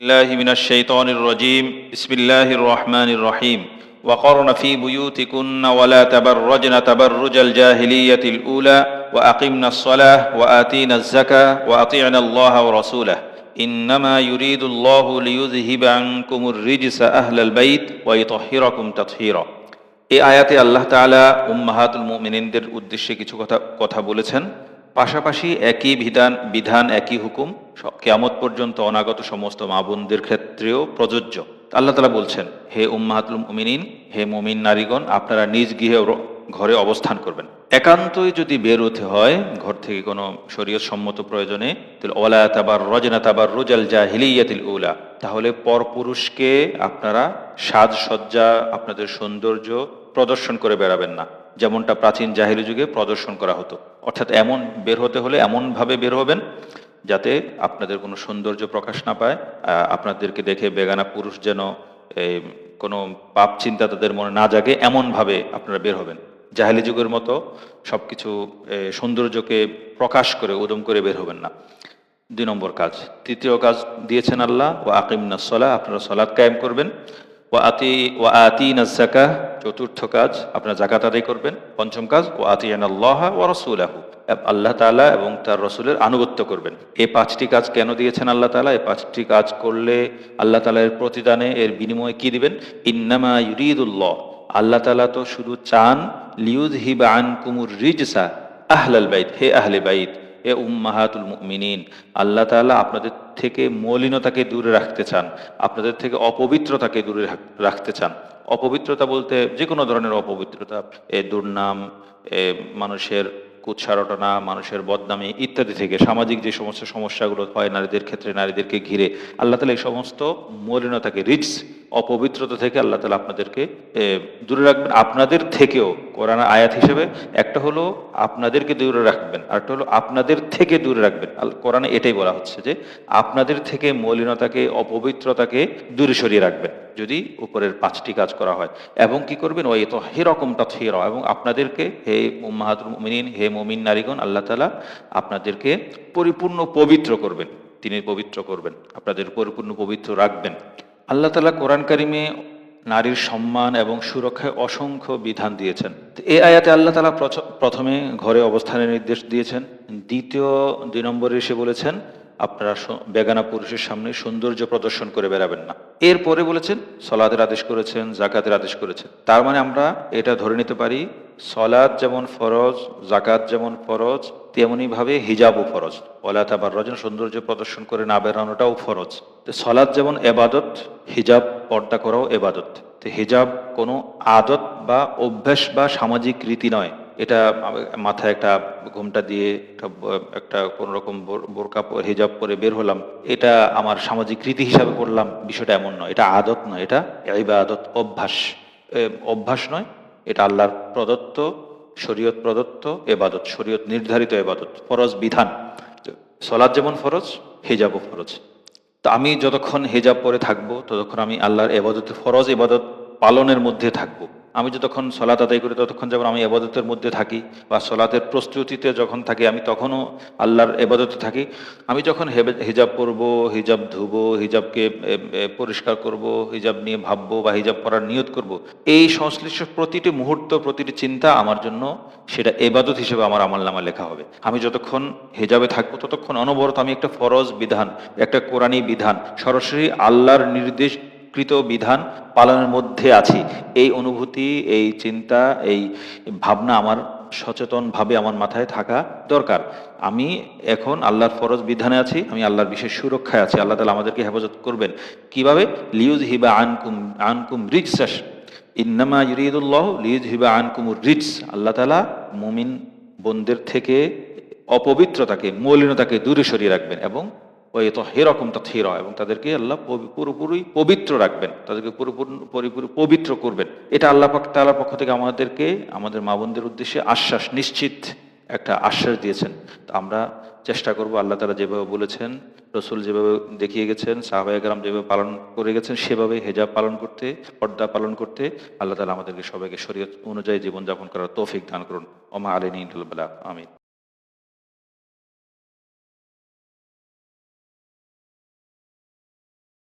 الله من الشيطان الرجيم بسم الله الرحمن الرحيم وقرن في بيوتكن ولا تبرجن تبرج الجاهلية الأولى وأقمنا الصلاة وآتينا الزكاة وأطيعنا الله ورسوله إنما يريد الله ليذهب عنكم الرجس أهل البيت ويطهركم تطهيرا এই আয়াতে আল্লাহ তাআলা উম্মাহাতুল মুমিনিনদের উদ্দেশ্যে কিছু কথা কথা বলেছেন পাশাপাশি একই বিধান বিধান, একই হুকুম কেয়ামত পর্যন্ত অনাগত সমস্ত মা বোনদের ক্ষেত্রেও প্রযোজ্য। আল্লাহ তাআলা বলছেন, হে উম্মাহাতুল মুমিনিন, হে মুমিন নারীগণ, আপনারা নিজ গৃহে ঘরে অবস্থান করবেন। একান্তই যদি বের হতে হয়, ঘর থেকে কোনো শরীয়ত সম্মত প্রয়োজনে, তাহলে ওলা তাবার রজনা তাবার রুজাল জাহিলিয়াতিল উলা। তাহলে পরপুরুষকে আপনারা সাজসজ্জা, আপনাদের সৌন্দর্য প্রদর্শন করে বেড়াবেন না। যেমনটা প্রাচীন জাহিলি যুগে প্রদর্শন করা হতো। অর্থাৎ এমন বের হতে হলে এমনভাবে বের হবেন যাতে আপনাদের কোনো সৌন্দর্য প্রকাশ না পায় আপনাদেরকে দেখে বেগানা পুরুষ যেন কোনো পাপ চিন্তা তাদের মনে না জাগে, এমনভাবে আপনারা বের হবেন। জাহেলি যুগের মতো সব কিছু সৌন্দর্যকে প্রকাশ করে, উদম করে বের হবেন না। দুই নম্বর কাজ। তৃতীয় কাজ দিয়েছেন আল্লাহ ও আকিমনা সলা আপনারা সলাৎ কায়েম করবেন। ও আতি ও চতুর্থ কাজ, আপনার জাকাত আদায় করবেন। পঞ্চম কাজ ও আতিয়ান আল্লাহ ও রসুলাহু। আল্লাহ তাআলা এবং তার রসুলের আনুগত্য করবেন। এই পাঁচটি কাজ কেন দিয়েছেন আল্লাহ তাআলা? এই পাঁচটি কাজ করলে আল্লাহ তালা এর প্রতিদানে এর বিনিময়ে কি দিবেন? ইন্নামা ইউরিদুল্লাহ। আল্লাহ তালা তো শুধু চান লিউজ হিবা আন কুমুর রিজসা আহলাল বাইত। হে আহলে বাইত, হে উম্মাহাতুল মুমিনিন। আল্লাহ তাআলা আপনাদের থেকে মলিনতাকে দূরে রাখতে চান, আপনাদের থেকে অপবিত্রতাকে দূরে রাখতে চান। অপবিত্রতা বলতে যে কোনো ধরনের অপবিত্রতা, এ দুর্নাম, এ মানুষের কুৎসারটনা, মানুষের বদনামি ইত্যাদি থেকে, সামাজিক যে সমস্ত সমস্যাগুলো হয় নারীদের ক্ষেত্রে, নারীদেরকে ঘিরে, আল্লাহ তালা এই সমস্ত মলিনতাকে রিক্স অপবিত্রতা থেকে আল্লাহ তালা আপনাদেরকে দূরে রাখবেন। আপনাদের থেকেও কোরআন আয়াত হিসেবে একটা হলো আপনাদেরকে দূরে রাখবেন আরেকটা হলো আপনাদের থেকে দূরে রাখবেন। কোরআনে এটাই বলা হচ্ছে যে, আপনাদের থেকে মলিনতাকে, অপবিত্রতাকে দূরে সরিয়ে রাখবেন। যদি উপরের পাঁচটি কাজ করা হয়, এবং কি করবেন? ওই তো হেরকম তথির এবং আপনাদেরকে, হে উম্মাহাতুল মুমিনিন, হে মমিন নারীগণ, আল্লাহ তালা আপনাদেরকে পরিপূর্ণ পবিত্র করবেন। তিনি পবিত্র করবেন, আপনাদের পরিপূর্ণ পবিত্র রাখবেন। আল্লাহ তালা কোরআন কারিমে নারীর সম্মান এবং সুরক্ষায় অসংখ্য বিধান দিয়েছেন। এই আয়াতে আল্লাহ তালা প্রথমে ঘরে অবস্থানের নির্দেশ দিয়েছেন। দ্বিতীয় দুই নম্বরে এসে বলেছেন, আপনারা বেগানা পুরুষের সামনে সৌন্দর্য প্রদর্শন করে বেড়াবেন না। এরপরে বলেছেন সলাদের আদেশ করেছেন জাকাতের আদেশ করেছেন। তার মানে আমরা এটা ধরে নিতে পারি সলাদ যেমন ফরজ জাকাত যেমন ফরজ, তেমনি ভাবে হিজাবও ফরজ। ওলা তাবার রজন সৌন্দর্য প্রদর্শন করে না বেরানোটাও ফরজ। তো সলাদ যেমন এবাদত, হিজাব, পর্দা করাও এবাদত। তো হিজাব কোনো আদত বা অভ্যাস বা সামাজিক রীতি নয়। এটা মাথায় একটা ঘুমটা দিয়ে একটা একটা কোনো রকম বোরকা হিজাব পরে বের হলাম। এটা আমার সামাজিক রীতি হিসাবে করলাম। বিষয়টা এমন নয়। এটা আদত নয়। এটা আদত অভ্যাস। অভ্যাস নয়। এটা আল্লাহর প্রদত্ত, শরীয়ত প্রদত্ত, এবাদত, শরীয়ত নির্ধারিত এবাদত, ফরজ বিধান। সলাদ যেমন ফরজ, হেজাবও ফরজ। তা আমি যতক্ষণ হেজাব পরে থাকব, ততক্ষণ আমি আল্লাহর এবাদত, ফরজ এবাদত পালনের মধ্যে থাকব। আমি যতক্ষণ সলাত আদায় করি, ততক্ষণ যেমন আমি এবাদতের মধ্যে থাকি বা সলাতের প্রস্তুতিতে যখন থাকি, আমি তখনও আল্লাহর এবাদতে থাকি। আমি যখন হিজাব পরবো, হিজাব ধুবো, হিজাবকে পরিষ্কার করব, হিজাব নিয়ে ভাববো বা হিজাব পরার নিয়ত করব, এই সংশ্লিষ্ট প্রতিটি মুহূর্ত, প্রতিটি চিন্তা আমার জন্য সেটা এবাদত হিসেবে আমার আমল নামা লেখা হবে। আমি যতক্ষণ হেজাবে থাকব, ততক্ষণ অনবরত আমি একটা ফরজ বিধান, একটা কোরআনী বিধান, সরাসরি আল্লাহর নির্দেশকৃত বিধান পালনের মধ্যে আছি। এই অনুভূতি, এই চিন্তা, এই ভাবনা আমার সচেতনভাবে আমার মাথায় থাকা দরকার। আমি এখন আল্লাহর ফরজ বিধানে আছি, আমি আল্লাহর বিশেষ সুরক্ষায় আছি। আল্লাহ তালা আমাদেরকে হেফাজত করবেন। কীভাবে? লিউজ হিবা আনকুম আনকুম রিক্সাস ইন্নামা ইউরিদুল্লাহ লিউজ হিবা আনকুমুর রিটস আল্লাহ তালা মুমিন বোনদের থেকে অপবিত্রতাকে, মলিনতাকে দূরে সরিয়ে রাখবেন এবং ওই তো হেরকম তা থের এবং তাদেরকে আল্লাহ পুরোপুরি পবিত্র রাখবেন। তাদেরকে পুরোপুরি, পরিপূর্ণ পবিত্র করবেন। এটা আল্লাহ পাক তাআলার পক্ষ থেকে আমাদেরকে, আমাদের মা বোনদের উদ্দেশ্যে আশ্বাস, নিশ্চিত একটা আশ্বাস দিয়েছেন। তো আমরা চেষ্টা করব আল্লাহ তালা যেভাবে বলেছেন, রসুল যেভাবে দেখিয়ে গেছেন সাহবাহাম যেভাবে পালন করে গেছেন, সেভাবে হেজাব পালন করতে, পর্দা পালন করতে আল্লাহ তালা আমাদেরকে সবাইকে শরীয়ত অনুযায়ী জীবনযাপন করার তৌফিক দান করুন। ওমা আলিনী আমিন।